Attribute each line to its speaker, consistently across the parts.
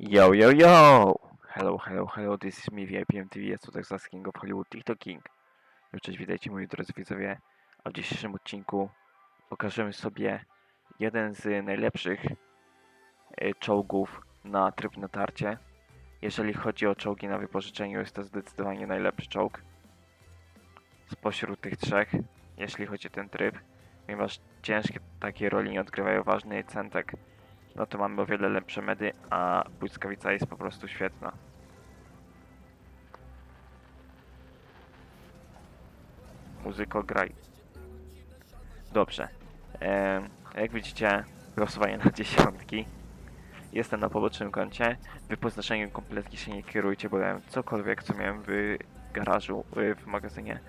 Speaker 1: Yo, yo, yo! Hello, hello, hello, this is me, VIPM TV, jest tutaj Texas King of Hollywood, TikTok King. No Cześć, witajcie moi drodzy widzowie, a w dzisiejszym odcinku pokażemy sobie jeden z najlepszych e, czołgów na tryb na tarcie. Jeżeli chodzi o czołgi na wypożyczeniu, jest to zdecydowanie najlepszy czołg spośród tych trzech, jeśli chodzi o ten tryb, ponieważ ciężkie takie roli nie odgrywają ważny centek no to mamy o wiele lepsze medy, a błyskawica jest po prostu świetna. Muzyko, graj. Dobrze. Em, jak widzicie, losowanie na dziesiątki. Jestem na pobocznym koncie. Wy po kompletki się nie kierujcie, bo dałem cokolwiek, co miałem w garażu, y, w magazynie,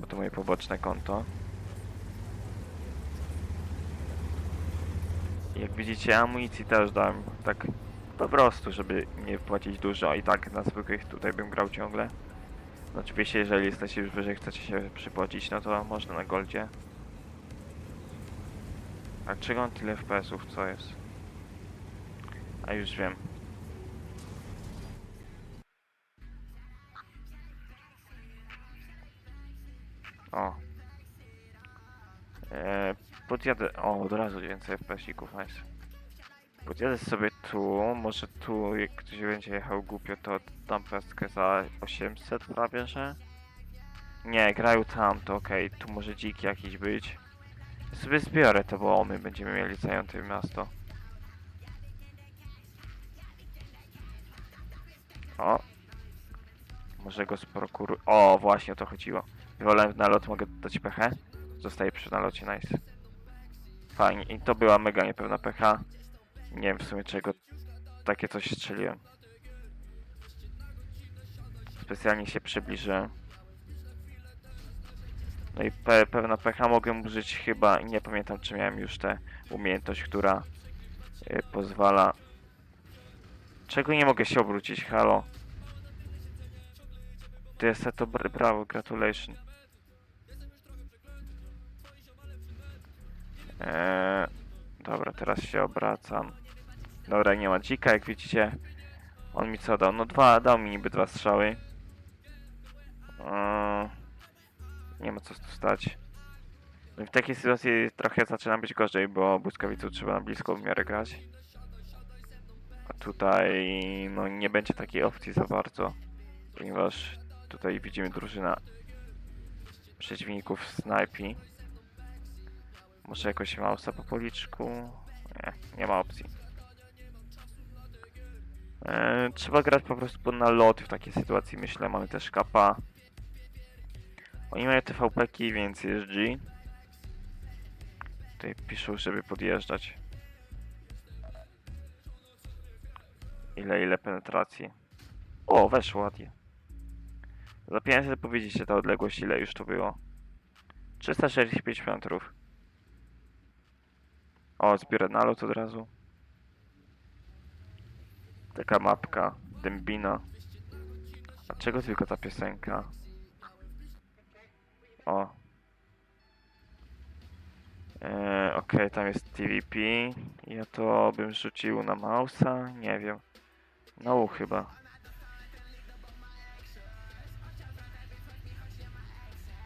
Speaker 1: bo to moje poboczne konto. Jak widzicie, amunicji też dałem tak po prostu, żeby nie płacić dużo i tak na zwykłych tutaj bym grał ciągle. No oczywiście, jeżeli jesteście już wyżej, chcecie się przypłacić, no to można na goldzie. A czego on tyle FPS-ów, co jest? A już wiem. O. Podjadę. O, od razu więcej FPS-ików, nice. Podjadę sobie tu, może tu jak ktoś będzie jechał głupio, to dam pestkę za 800 prawie, że? Nie, grają tam, to okej, tu może dziki jakiś być. Ja sobie zbiorę to, bo my będziemy mieli zajęte miasto. O! Może go sprokuruj... O, właśnie o to chodziło. Wywalałem na lot, mogę dać pechę? Zostaje przy nalocie, nice. Fajnie, i to była mega niepewna pecha. Nie wiem w sumie czego takie coś strzeliłem. Specjalnie się przybliżyłem. No i pe pewna pecha mogłem użyć chyba, nie pamiętam czy miałem już tę umiejętność, która y, pozwala... Czego nie mogę się obrócić, halo? To jest to br brawo, gratulation. Eee, dobra, teraz się obracam. Dobra, nie ma dzika, jak widzicie. On mi co dał? No dwa, dał mi niby dwa strzały. Eee, nie ma co tu stać. No w takiej sytuacji trochę zaczyna być gorzej, bo błyskawicą trzeba na blisko w miarę grać. A tutaj no nie będzie takiej opcji za bardzo, ponieważ tutaj widzimy drużyna przeciwników snajpi. Może jakoś mausa po policzku? Nie, nie ma opcji. Eee, trzeba grać po prostu na loty w takiej sytuacji, myślę. Mamy też kapa. Oni mają TVP-ki, więc jest G. Tutaj piszą, żeby podjeżdżać. Ile, ile penetracji. O, weszło ładnie. Za 500 powiedzicie ta odległość, ile już to było. 345 metrów. O, zbiorę nalot od razu. Taka mapka. Dębina. A czego tylko ta piosenka? O. Eee, Okej, tam jest TVP. Ja to bym rzucił na Mausa? Nie wiem. Na U chyba.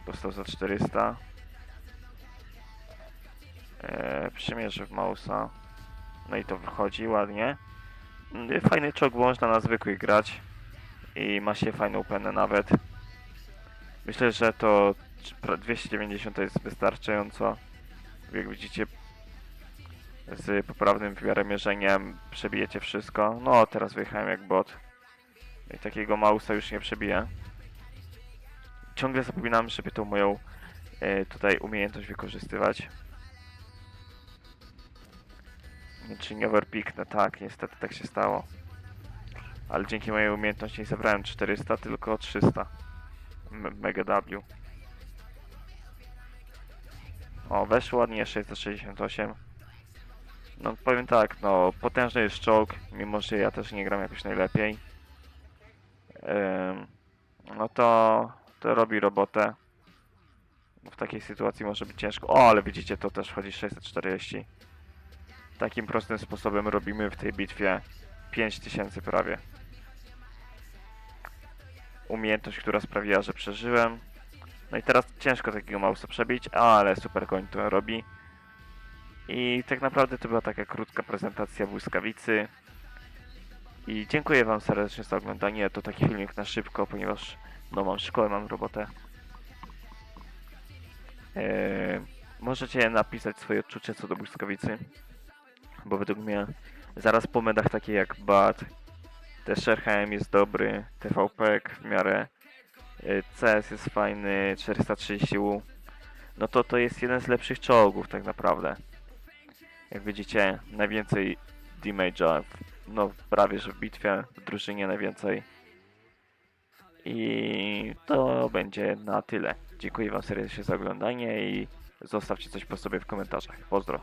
Speaker 1: Dostał za 400. Eee, przymierzę w Mausa. No i to wychodzi ładnie. Mm, Fajny czołg, można na zwykłych grać. I ma się fajną penę nawet. Myślę, że to pra- 290 to jest wystarczająco. Jak widzicie, z poprawnym wymiarem mierzeniem przebijecie wszystko. No, teraz wyjechałem jak bot. I takiego Mausa już nie przebiję. Ciągle zapominam, żeby tą moją e, tutaj umiejętność wykorzystywać. Czy nie overpicknę? Tak, niestety tak się stało. Ale dzięki mojej umiejętności nie zebrałem 400, tylko 300. M Mega W. O, weszło ładnie 668. No powiem tak, no potężny jest czołg, mimo że ja też nie gram jakoś najlepiej. Ym, no to, to robi robotę. W takiej sytuacji może być ciężko. O, ale widzicie, to też wchodzi 640 takim prostym sposobem robimy w tej bitwie 5000 prawie. Umiejętność, która sprawiła, że przeżyłem. No i teraz ciężko takiego mausa przebić, ale super koń to robi. I tak naprawdę to była taka krótka prezentacja błyskawicy. I dziękuję wam serdecznie za oglądanie. To taki filmik na szybko, ponieważ no mam szkołę, mam robotę. Eee, możecie napisać swoje odczucia co do błyskawicy. Bo według mnie zaraz po medach takie jak BAT, też RHM jest dobry, TVP w miarę, y, CS jest fajny, 430U, no to to jest jeden z lepszych czołgów tak naprawdę. Jak widzicie, najwięcej damage'a, no prawie że w bitwie, w drużynie najwięcej. I to będzie na tyle. Dziękuję wam serdecznie za oglądanie i zostawcie coś po sobie w komentarzach. Pozdro.